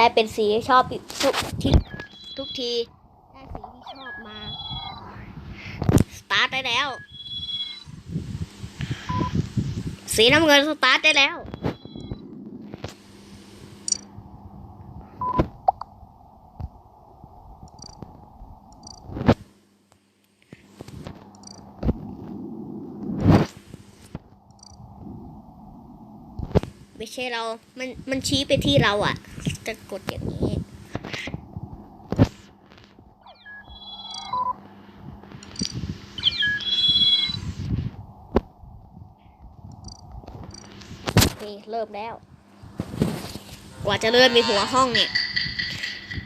ได้เป็นสีที่ชอบทุกทีทุกทีได้สีที่ชอบมา สตาร์ทได้แล้ว สีน้ำเงินสตาร์ทได้แล้วไม่ใช่เรา มัน มันชี้ไปที่เราอะ่ะ จะกดอย่างนี้ โอเค เริ่มแล้ว กว่าจะเลื่อนไปหัวห้องเนี่ย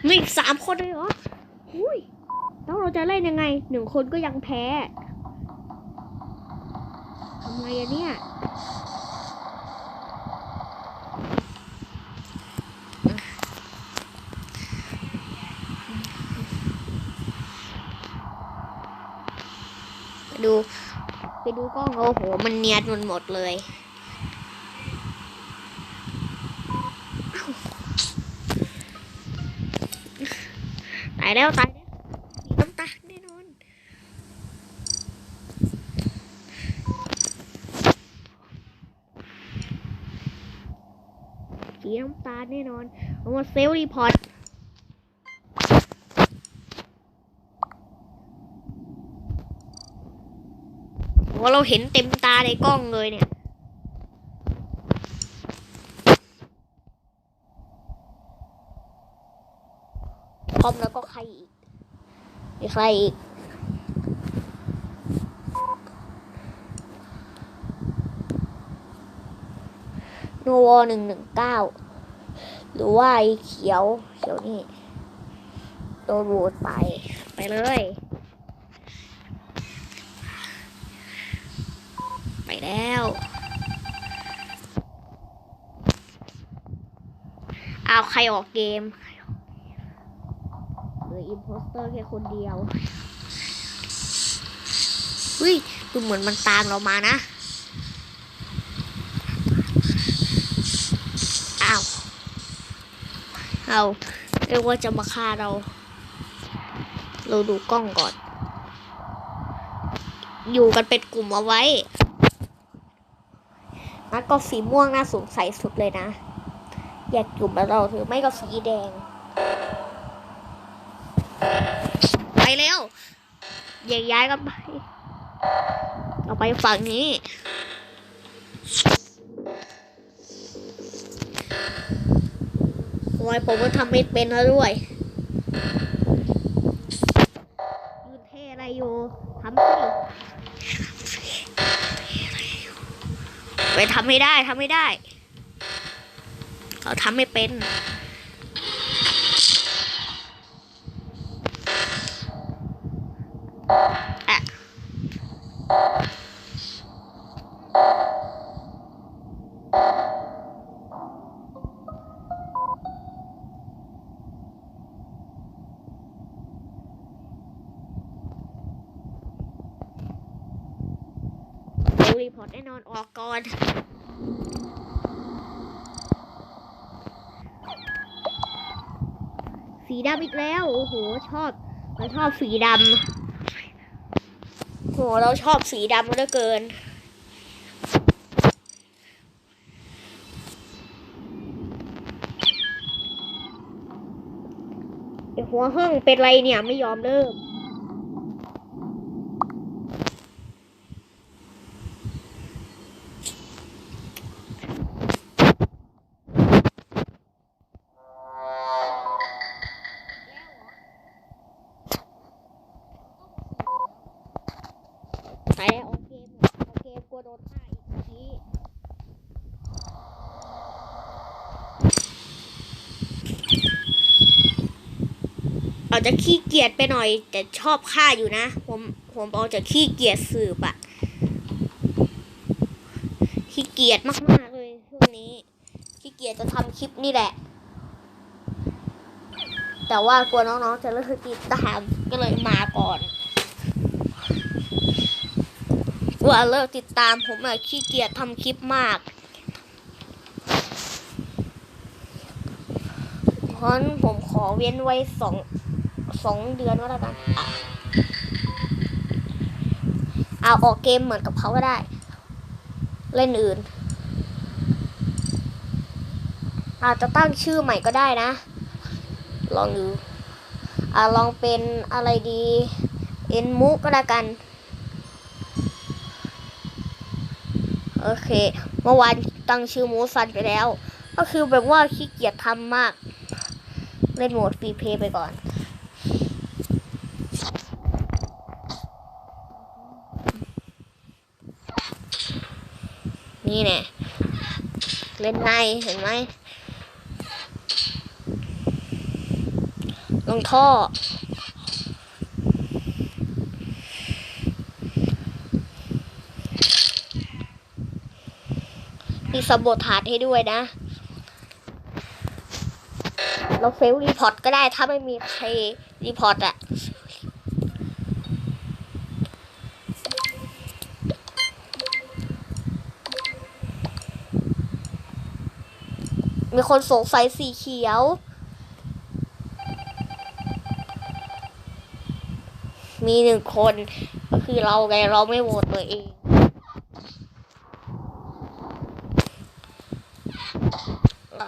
มีสามคนเลยเหรอหุยแล้วเราจะเล่นยังไง หนึ่งคนก็ยังแพ้ทำไงอะเนี่ย ไปดู ไปดูกล้องโอ้โห มันเนียนมันหมดเลยตายแล้วตายแล้วสีน้ำตาแน่นอน สีน้ำตาแน่นอนเอามาเซลล์รีพอร์ต ว่าเราเห็นเต็มตาในกล้องเลยเนี่ยคอมแล้วก็ใครอีกมีใครอีก โนวหนึ่งหนึ่งเก้าหรือว่าไอ้เขียว เขียวนี่โดนโหวตไป ไปเลย ไปแล้ว เอาวใครออกเกมเหลืออิมโพสเตอร์แค่คนเดียวเฮ้ยดูเหมือนมันตามเรามานะ อ้าว เอาเรียกว่าจะมาฆ่าเรา เราดูกล้องก่อน อยู่กันเป็นกลุ่มเอาไว้แล้วก็สีม่วงน่าสงสัยสุดเลยนะ อยากจุ่มเราถือไม่ก็สีแดง ไปเร็วแยกย้ายกันไปเราไปฝั่งนี้โอ้ยผมก็ทำไม่เป็นแล้วด้วยยืนเทอะไรอยู่ทำสิไปทำไม่ได้ทำไม่ได้ เขาทำไม่เป็นอะรีพอร์ตแน่นอนออกก่อน สีดำอีกแล้ว โอ้โห ชอบเราชอบสีดำโห เราชอบสีดำเหลือเกินไอหัวห้องเป็นไรเนี่ยไม่ยอมเริ่ม ไอ้โอเคโอเคกลัวโดนฆ่าอีกทีอาจจะขี้เกียจไปหน่อย แต่ชอบฆ่าอยู่นะ ผมผมเอาจะขี้เกียจสืบอะขี้เกียจมากๆเลยช่วงนี้ขี้เกียจจะทำคลิปนี่แหละ แต่ว่ากลัวน้องๆจะเลิกติดตามก็เลยมาก่อน ว่าเลิกติดตามผมอะขี้เกียจทำคลิปมากโอ้ราะนั้นผมขอเว้นไว้สองสองเดือนก็แล้วกันเอาออกเกมเหมือนกับเขาก็ได้ เล่นอื่น อาจจะตั้งชื่อใหม่ก็ได้นะ ลองดูอ่าลองเป็นอะไรดี เอ็นมุกก็แล้วกัน โอเค เมื่อวานตั้งชื่อมูซันไปแล้ว ก็คือแบบว่าขี้เกียจทำมาก เล่นโหมดฟรีเพย์ไปก่อนนี่แน่เล่นในเห็นไหมลงท่อ สมบทฐานให้ด้วยนะ เราเฟลรีพอร์ตก็ได้ถ้าไม่มีใครรีพอร์ตอะมีคนสงสัยสีเขียว มีหนึ่งคนก็คือเราไงเราไม่โหวตตัวเอง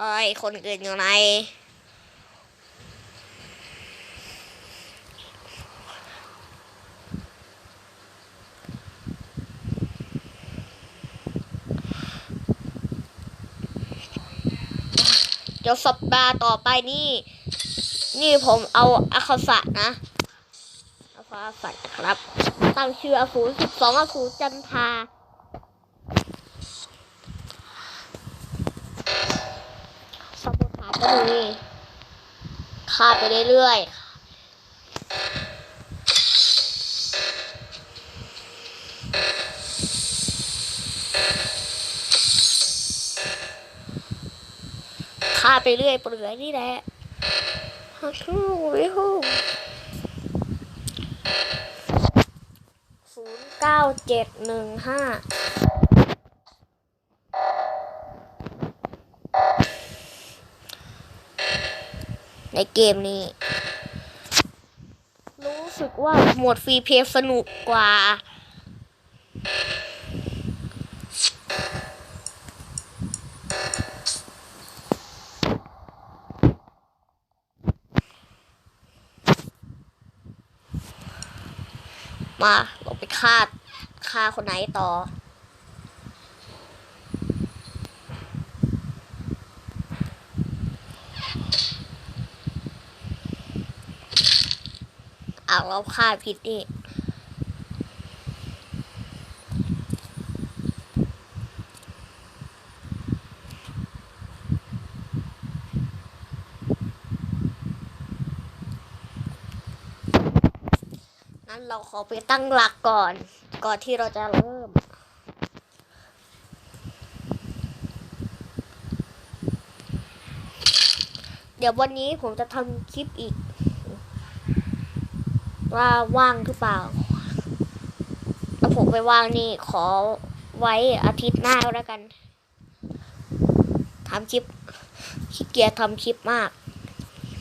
เอ้ยคนอื่นอยู่ไหนเดี๋ยวสัปดาห์ต่อไปนี่ นี่ผมเอาอาคาสะนะอาคาสะครับ ตั้งชื่ออสูรสิบสองอสูรจันทาสมุทฐาน ก็มีฆ่าไปเรื่อยๆฆ่าไปเรื่อยเปลือยนี่แหละฮัลโหลวิฮูศูนย์เก้าเจ็ดหนึ่งห้า ในเกมนี้ รู้สึกว่าโหมดฟรีเพย์สนุกกว่า มาเราไปฆ่าฆ่าคนไหนต่อ อ้าวเราฆ่าผิดนี่นั้นเราขอไปตั้งหลักก่อน ก่อนที่เราจะเริ่ม เดี๋ยววันนี้ผมจะทำคลิปอีก ว่าว่างหรือเปล่าถ้าผมไปว่างนี่ขอไว้อาทิตย์หน้าแล้วกันทำคลิปขี้เกียจทำคลิปมาก